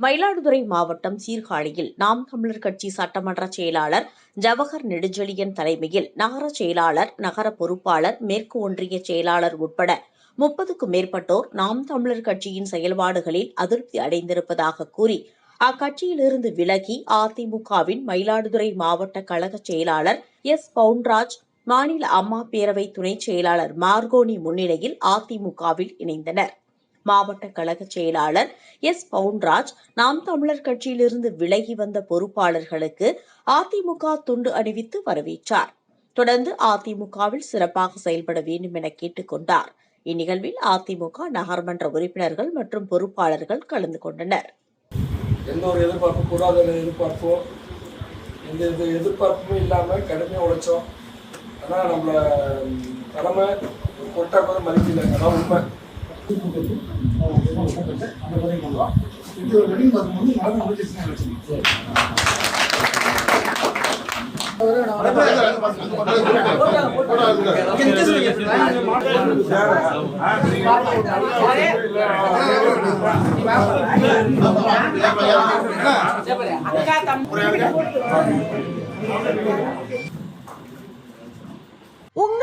மயிலாடுதுறை மாவட்டம் சீர்காழியில் நாம் தமிழர் கட்சி சட்டமன்ற செயலாளர் ஜவஹர் நெடுஞ்செழியன் தலைமையில் நகர செயலாளர் நகர பொறுப்பாளர் மேற்கு ஒன்றிய செயலாளர் உட்பட முப்பதுக்கும் மேற்பட்டோர் நாம் தமிழர் கட்சியின் செயல்பாடுகளில் அதிருப்தி அடைந்திருப்பதாக கூறி அக்கட்சியிலிருந்து விலகி அதிமுகவின் மயிலாடுதுறை மாவட்ட கழக செயலாளர் எஸ். பவுன்ராஜ் மாநில அம்மா பேரவை துணைச் செயலாளர் மார்கோனி முன்னிலையில் அதிமுகவில் இணைந்தனர். மாவட்ட கழக செயலாளர் எஸ். பவுன்ராஜ் நாம் தமிழர் கட்சியிலிருந்து விலகி வந்த பொறுப்பாளர்களுக்கு அதிமுக துண்டு அணிவித்து வரவேற்றார். தொடர்ந்து அதிமுகவில் சிறப்பாக செயல்பட வேண்டும் என கேட்டுக் கொண்டார். இந்நிகழ்வில் அதிமுக நகர்மன்ற உறுப்பினர்கள் மற்றும் பொறுப்பாளர்கள் கலந்து கொண்டனர். எந்த ஒரு எதிர்பார்ப்பு கூடாத எதிர்பார்ப்போம் எந்த இது எதிர்பார்ப்புமே இல்லாமல் கடுமையாக உழைச்சோம். ஆனால் நம்மளை தலைமை ஒரு கொட்டா கூட மதிக்கல. அதான் உண்மை. அந்த பதிவு பண்ணலாம் இது ஒரு வெட்டிங் பார்க்கும்போது நடந்து முடிஞ்சிருச்சுன்னு